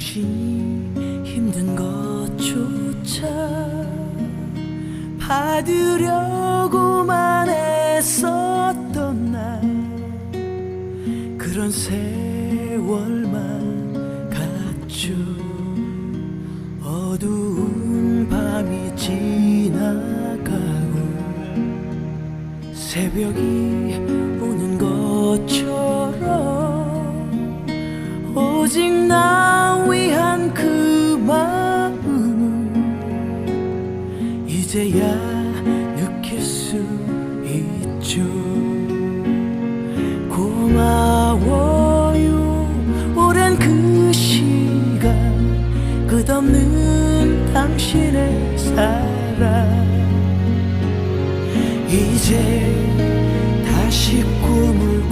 당신이 힘든 것조차 받으려고만 했었던 날. 그런 세월만 갔죠. 어두운 밤이 지나가고 새벽이 것처럼 오직 나 위한 그 마음을 이제야 느낄 수 있죠. 고마워요. 오랜 그 시간 끝없는 당신의 사랑. 이제 다시 꿈을 꾸